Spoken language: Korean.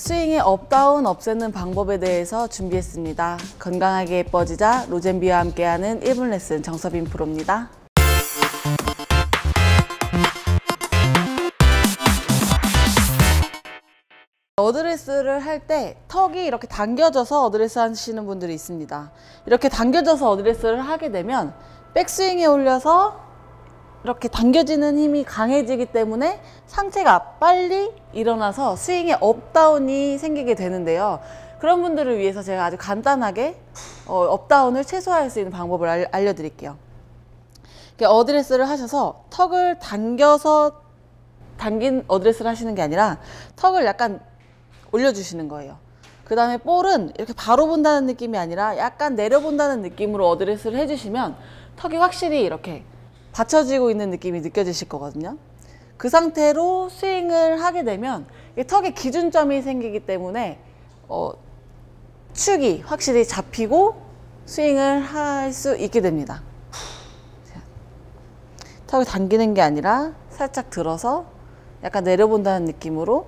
스윙의 업다운 없애는 방법에 대해서 준비했습니다. 건강하게 예뻐지자 로젠비와 함께하는 1분 레슨 정서빈 프로입니다. 어드레스를 할 때 턱이 이렇게 당겨져서 어드레스 하시는 분들이 있습니다. 이렇게 당겨져서 어드레스를 하게 되면 백스윙에 올려서 이렇게 당겨지는 힘이 강해지기 때문에 상체가 빨리 일어나서 스윙에 업다운이 생기게 되는데요. 그런 분들을 위해서 제가 아주 간단하게 어, 업다운을 최소화할 수 있는 방법을 알, 알려드릴게요. 어드레스를 하셔서 턱을 당겨서 당긴 어드레스를 하시는 게 아니라 턱을 약간 올려주시는 거예요. 그 다음에 볼은 이렇게 바로 본다는 느낌이 아니라 약간 내려본다는 느낌으로 어드레스를 해주시면 턱이 확실히 이렇게 받쳐지고 있는 느낌이 느껴지실 거거든요. 그 상태로 스윙을 하게 되면 턱에 기준점이 생기기 때문에 어, 축이 확실히 잡히고 스윙을 할 수 있게 됩니다. 턱을 당기는 게 아니라 살짝 들어서 약간 내려본다는 느낌으로